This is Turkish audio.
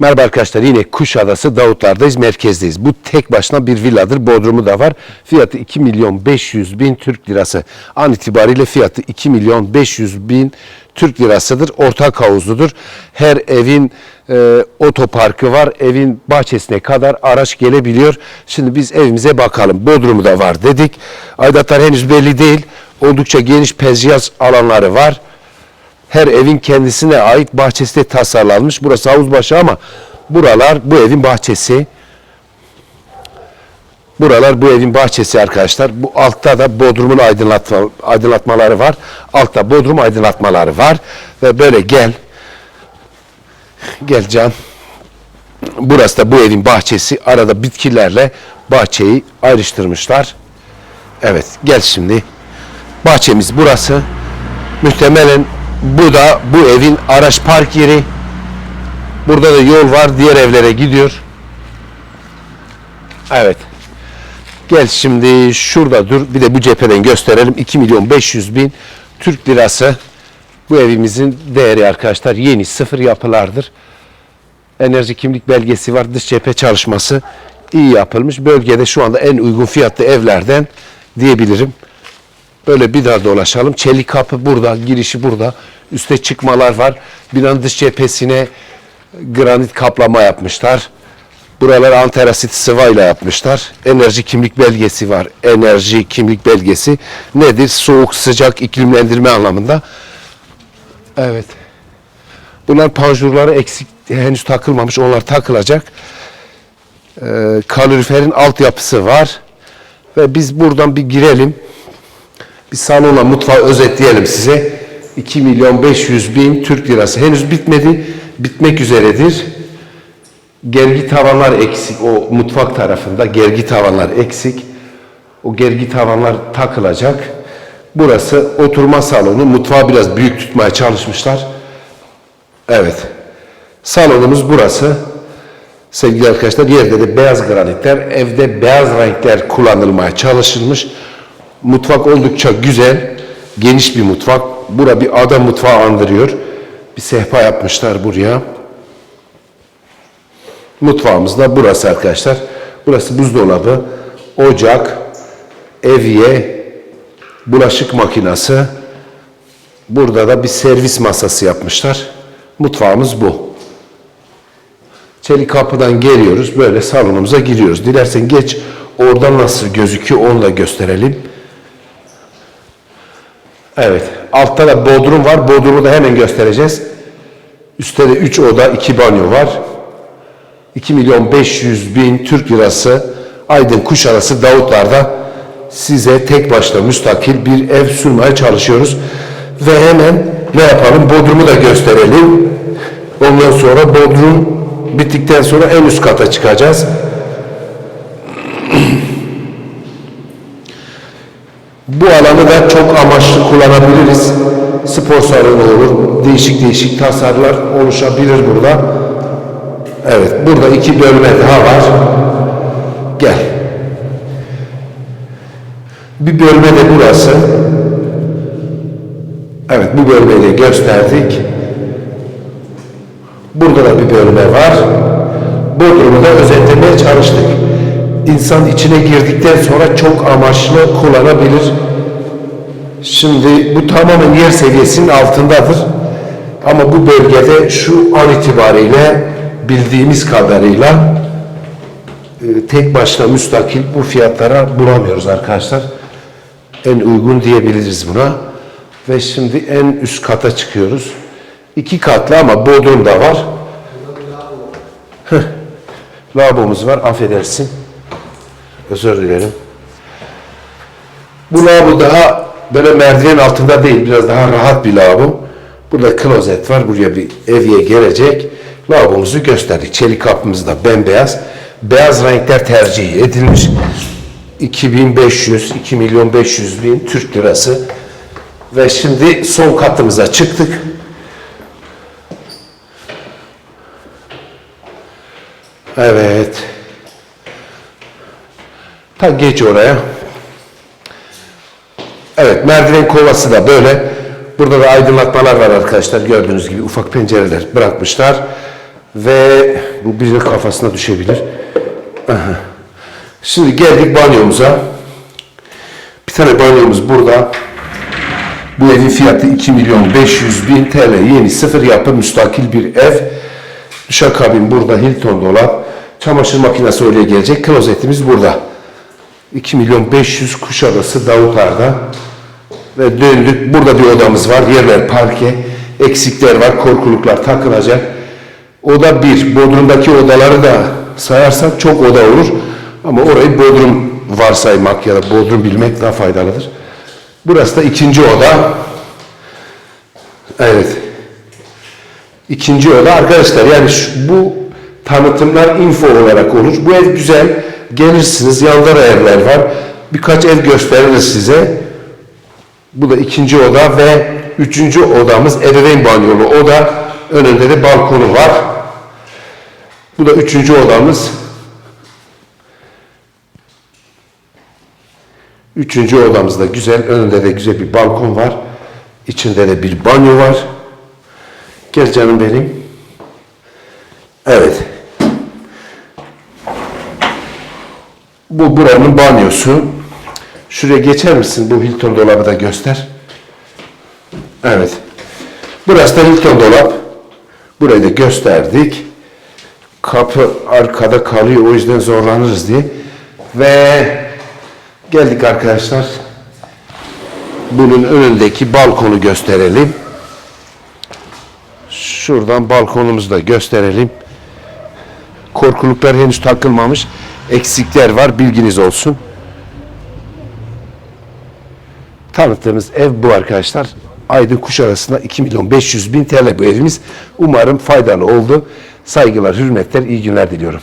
Merhaba arkadaşlar yine Kuşadası Davutlar'dayız merkezdeyiz. Bu tek başına bir villadır. Bodrumu da var. Fiyatı 2 milyon 500 bin Türk lirası. An itibariyle fiyatı 2 milyon 500 bin Türk lirasıdır. Ortak havuzludur. Her evin e, otoparkı var. Evin bahçesine kadar araç gelebiliyor. Şimdi biz evimize bakalım. Bodrumu da var dedik. Aidatlar henüz belli değil. Oldukça geniş pezcihaz alanları var. Her evin kendisine ait bahçesi de tasarlanmış. Burası havuz başı ama buralar bu evin bahçesi. Buralar bu evin bahçesi arkadaşlar. Bu altta da bodrumun aydınlatma, aydınlatmaları var. Altta bodrum aydınlatmaları var. Ve böyle gel. Gel Can. Burası da bu evin bahçesi. Arada bitkilerle bahçeyi ayrıştırmışlar. Evet gel şimdi. Bahçemiz burası. Muhtemelen bu da bu evin araç park yeri. Burada da yol var. Diğer evlere gidiyor. Evet. Gel şimdi şurada dur. Bir de bu cepheden gösterelim. 2 milyon 500 bin Türk lirası. Bu evimizin değeri arkadaşlar yeni sıfır yapılardır. Enerji kimlik belgesi var. Dış cephe çalışması iyi yapılmış. Bölgede şu anda en uygun fiyatlı evlerden diyebilirim. Böyle bir daha dolaşalım. Çelik kapı burada, girişi burada. Üste çıkmalar var. Binanın dış cephesine granit kaplama yapmışlar. Buralar anterasit sıvayla yapmışlar. Enerji kimlik belgesi var. Enerji kimlik belgesi nedir? Soğuk, sıcak, iklimlendirme anlamında. Evet. Bunlar panjurları eksik henüz takılmamış. Onlar takılacak. Ee, kaloriferin altyapısı var. Ve biz buradan bir girelim. Bir salonla mutfağı özetleyelim size. 2 milyon 500 bin Türk lirası. Henüz bitmedi. Bitmek üzeredir. Gergi tavanlar eksik. O mutfak tarafında gergi tavanlar eksik. O gergi tavanlar takılacak. Burası oturma salonu. Mutfağı biraz büyük tutmaya çalışmışlar. Evet. Salonumuz burası. Sevgili arkadaşlar yerde de beyaz granitler, evde beyaz renkler kullanılmaya çalışılmış. Mutfak oldukça güzel, geniş bir mutfak. Bura bir ada mutfağı andırıyor. Bir sehpa yapmışlar buraya. Mutfağımız da burası arkadaşlar. Burası buzdolabı, ocak, evye, bulaşık makinesi. Burada da bir servis masası yapmışlar. Mutfağımız bu. Çelik kapıdan geliyoruz. Böyle salonumuza giriyoruz. Dilersen geç oradan nasıl gözüküyor onu da gösterelim. Evet. Altta da bodrum var. Bodrumu da hemen göstereceğiz. Üstte de 3 oda, 2 banyo var. 2 milyon 500 bin Türk lirası Aydın Kuşadası Davutlar'da size tek başına müstakil bir ev sunmaya çalışıyoruz. Ve hemen ne yapalım? Bodrumu da gösterelim. Ondan sonra Bodrum bittikten sonra en üst kata çıkacağız. Bu alanı da çok amaçlı kullanabiliriz. Spor salonu olur. Değişik değişik tasarlar oluşabilir burada. Evet, burada iki bölme daha var. Gel. Bir bölme de burası. Evet, bu bölmeyi de gösterdik. Burada da bir bölme var. Bodrum'u da özetlemeye çalıştık. İnsan içine girdikten sonra çok amaçlı kullanabilir. Şimdi bu tamamen yer seviyesinin altındadır. Ama bu bölgede şu an itibariyle bildiğimiz kadarıyla e, tek başına müstakil bu fiyatlara bulamıyoruz arkadaşlar. En uygun diyebiliriz buna. Ve şimdi en üst kata çıkıyoruz. İki katlı ama bodrum da var. Lavabomuz var. Affedersin. Özür dilerim. Bu lavabo daha böyle merdiven altında değil. Biraz daha rahat bir lavabo. Burada klozet var. Buraya bir evye gelecek. Lavabomuzu gösterdik. Çelik kapımız da bembeyaz. Beyaz renkler tercih edilmiş. 2500, 2 milyon 500 bin Türk lirası. Ve şimdi son katımıza çıktık. Evet. Ta geç oraya. Evet merdiven kovası da böyle. Burada da aydınlatmalar var arkadaşlar. Gördüğünüz gibi ufak pencereler bırakmışlar. Ve bu birinin kafasına düşebilir. Şimdi geldik banyomuza. Bir tane banyomuz burada. Bu evin fiyatı 2 milyon 500 bin TL. Yeni sıfır yapı müstakil bir ev. Duşakabin burada. Hilton dolap. Çamaşır makinesi oraya gelecek. Klozetimiz burada. 2 milyon 500 Kuşadası Davutlar'da. Ve döndük. Burada bir odamız var. Yerler parke. Eksikler var. Korkuluklar takılacak. Oda bir. Bodrum'daki odaları da sayarsak çok oda olur. Ama orayı Bodrum varsaymak ya da Bodrum bilmek daha faydalıdır. Burası da ikinci oda. Evet. İkinci oda arkadaşlar yani şu, bu tanıtımlar info olarak olur. Bu ev güzel. Gelirsiniz yanında da evler var. Birkaç ev gösteririz size. Bu da ikinci oda ve üçüncü odamız ebeveyn banyolu oda. Önünde de balkonu var. Bu da üçüncü odamız. Üçüncü odamız da güzel. Önünde de güzel bir balkon var. İçinde de bir banyo var. Gel canım benim. Evet. Bu buranın banyosu. Şuraya geçer misin? Bu Hilton dolabı da göster. Evet. Burası da Hilton dolap. Burayı da gösterdik. Kapı arkada kalıyor o yüzden zorlanırız diye. Ve geldik arkadaşlar. Bunun önündeki balkonu gösterelim. Şuradan balkonumuzu da gösterelim. Korkuluklar henüz takılmamış. Eksikler var bilginiz olsun. Tanıttığımız ev bu arkadaşlar. Aydın Kuşadası'nda 2 milyon 500 bin TL bu evimiz. Umarım faydalı oldu. Saygılar, hürmetler, iyi günler diliyorum.